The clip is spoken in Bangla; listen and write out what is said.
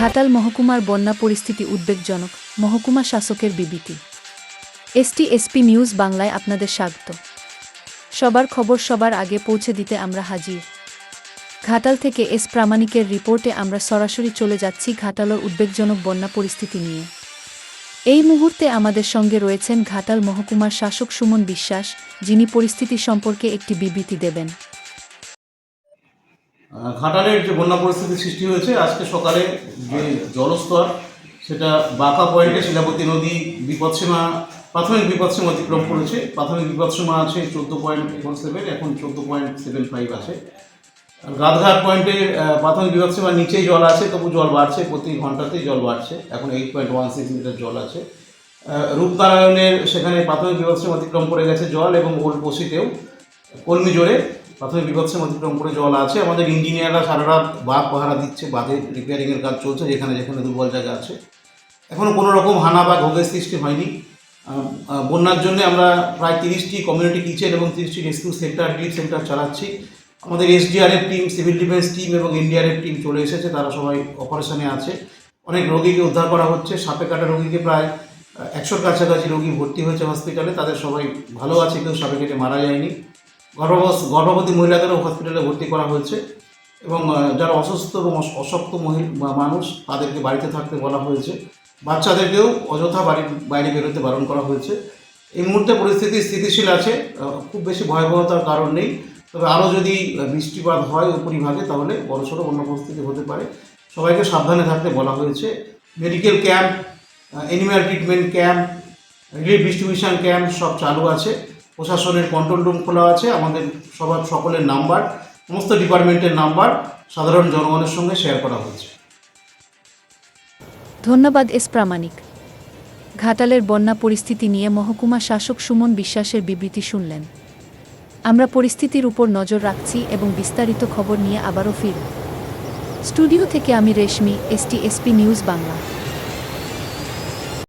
ঘাটাল মহকুমার বন্যা পরিস্থিতি উদ্বেগজনক, মহকুমা শাসকের বিবৃতি। এসটি এসপি নিউজ বাংলায় আপনাদের স্বাগত। সবার খবর সবার আগে পৌঁছে দিতে আমরা হাজির। ঘাটাল থেকে এস প্রামাণিকের রিপোর্টে আমরা সরাসরি চলে যাচ্ছি ঘাটালের উদ্বেগজনক বন্যা পরিস্থিতি নিয়ে। এই মুহূর্তে আমাদের সঙ্গে রয়েছেন ঘাটাল মহকুমার শাসক সুমন বিশ্বাস, যিনি পরিস্থিতি সম্পর্কে একটি বিবৃতি দেবেন। ঘাটালের যে বন্যা পরিস্থিতি সৃষ্টি হয়েছে, আজকে সকালে যে জলস্তর, সেটা বাঁকা পয়েন্টে শিলাবতী নদী বিপদসীমা, প্রাথমিক বিপদসীমা অতিক্রম করেছে। প্রাথমিক বিপদসীমা আছে চোদ্দ পয়েন্ট ফোর সেভেন এখন চোদ্দ পয়েন্ট সেভেন ফাইভ আছে। আর গাদঘাট পয়েন্টে প্রাথমিক বিপদসীমার নিচেই জল আছে, তবু জল বাড়ছে, প্রতি ঘন্টাতেই জল বাড়ছে। এখন eight point one six metre জল আছে। রূপনারায়ণের সেখানে প্রাথমিক বিপদসীমা অতিক্রম করে গেছে জল এবং ওল্ড বসিতেও কলমি জোরে প্রাথমিক বিপদসীমা অতিক্রম করে জল আছে। আমাদের ইঞ্জিনিয়াররা সারা রাত বাঁধ পাহারা দিচ্ছে বাঁধের রিপেয়ারিংয়ের কাজ চলছে, যেখানে যেখানে দুর্বল জায়গা আছে। এখনও কোনো রকম হানা বা ভোগের সৃষ্টি হয়নি। বন্যার জন্য আমরা প্রায় তিরিশটি কমিউনিটি কিচেন এবং তিরিশটি রেস্কিউ সেন্টার রিলিফ সেন্টার চালাচ্ছি। আমাদের SDRF team civil defence team এবং এনডিআরএফ টিম চলে এসেছে, তারা সবাই অপারেশনে আছে। অনেক রোগীকে উদ্ধার করা হচ্ছে। সাপে কাটা রোগীকে প্রায় একশোর কাছাকাছি রোগী ভর্তি হয়েছে হসপিটালে তাদের সবাই ভালো আছে, কেউ সাপে কেটে মারা যায়নি। গর্ভবস গর্ভবতী মহিলাদেরও হসপিটালে ভর্তি করা হয়েছে এবং যারা অসুস্থ এবং অশক্ত মহিলা মানুষ তাদেরকে বাড়িতে থাকতে বলা হয়েছে। বাচ্চাদেরকেও অযথা বাড়ির বাইরে বেরোতে বারণ করা হয়েছে। এই মুহূর্তে পরিস্থিতি স্থিতিশীল আছে খুব বেশি ভয়াবহতার কারণ নেই। তবে আরও যদি বৃষ্টিপাত হয় উপরিভাগে, তাহলে বড়সড় অন্য পরিস্থিতি হতে পারে। সবাইকে সাবধানে থাকতে বলা হয়েছে। Medical camp animal treatment camp, relief distribution camp সব চালু আছে। প্রশাসনের কন্ট্রোল রুম খোলা আছে, আমাদের সবার সকলের নাম্বার সমস্ত ডিপার্টমেন্টের নাম্বার সাধারণ জনগণের সঙ্গে শেয়ার করা হয়েছে। ধন্যবাদ এস প্রামাণিক। ঘাটালের বন্যা পরিস্থিতি নিয়ে মহকুমা শাসক সুমন বিশ্বাসের বিবৃতি শুনলেন। আমরা পরিস্থিতির উপর নজর রাখছি এবং বিস্তারিত খবর নিয়ে আবারও ফিরব। স্টুডিও থেকে আমি Reshmi, ST, SP news Bangla.